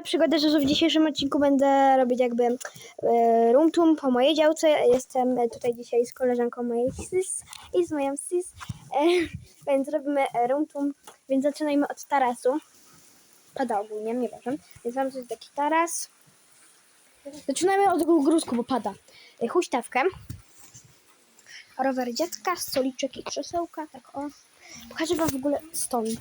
Ja przygodę, że w dzisiejszym odcinku będę robić jakby e, room po mojej działce. Jestem e, tutaj dzisiaj z koleżanką mojej sis i z moją sis, e, więc robimy e, room. Więc zaczynajmy od tarasu. Pada ogólnie, nie wiem. Więc mam tutaj taki taras. Zaczynamy od gruzku, bo pada. E, Huśtawkę. Rower dziecka, stoliczek i krzesełka. Tak o. Pokażę wam w ogóle stąd.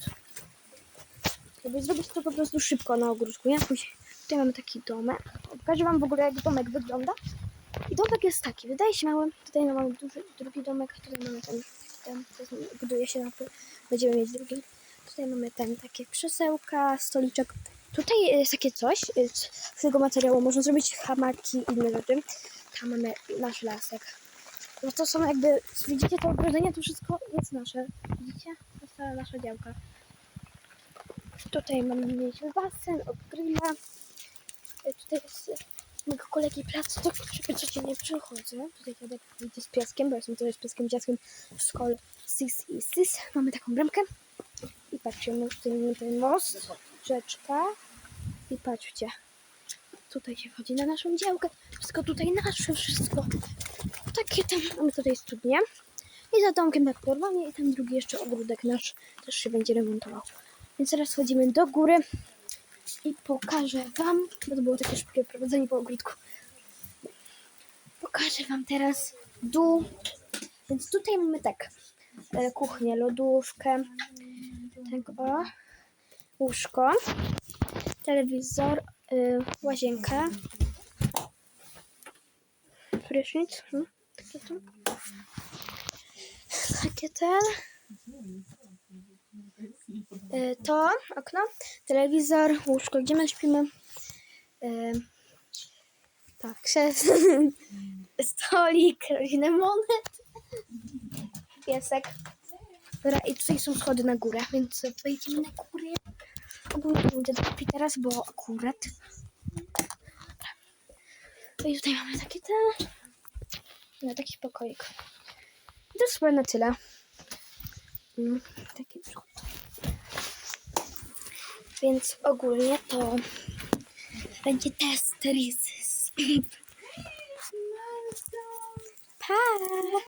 Żeby zrobić to po prostu szybko na ogródku. Ja później, tutaj mamy taki domek. Pokażę wam w ogóle jak domek wygląda. I domek jest taki, wydaje się mały. Tutaj mamy duży, drugi domek, tutaj mamy ten, ten buduje się na będziemy mieć drugi. Tutaj mamy ten, takie krzesełka, stoliczek. Tutaj jest takie coś, y, z tego materiału można zrobić hamaki i inne rzeczy. Tam mamy nasz lasek. No to są jakby, widzicie to ogrodzenie, to wszystko jest nasze. Widzicie? To jest nasza działka. Tutaj mamy mieć basen, od grilla. E, Tutaj jest e, mojego kolegi plac, do którego codziennie przychodzę. Tutaj kiedy idę z pieskiem, bo jestem tutaj z pieskiem dzieckiem w szkole Sis i Sis. Mamy taką bramkę. I patrzcie, tutaj mamy ten most, rzeczka. I patrzcie, tutaj się wchodzi na naszą działkę. Wszystko tutaj nasze, wszystko. Takie tam, mamy tutaj studnię. I za domkiem tak porwanie i tam drugi jeszcze ogródek nasz też się będzie remontował. Więc teraz schodzimy do góry i pokażę Wam, bo to było takie szybkie prowadzenie po ogródku. Pokażę Wam teraz dół. Więc tutaj mamy tak, e, kuchnię, lodówkę, tak o, łóżko, telewizor, e, łazienkę, prysznic, hmm. Takie ten. E, to okno, telewizor, łóżko, gdzie my śpimy. E, tak, krzesło, stolik, rodzinę monet, piesek. Dobra, i tutaj są schody na górę, więc wejdziemy na górę. Ogólnie będę lepiej teraz, bo akurat. No I tutaj mamy takie te. No, taki pokoik. I to chyba na tyle. Mm, taki przód. Więc ogólnie to będzie test Rizys. Pa!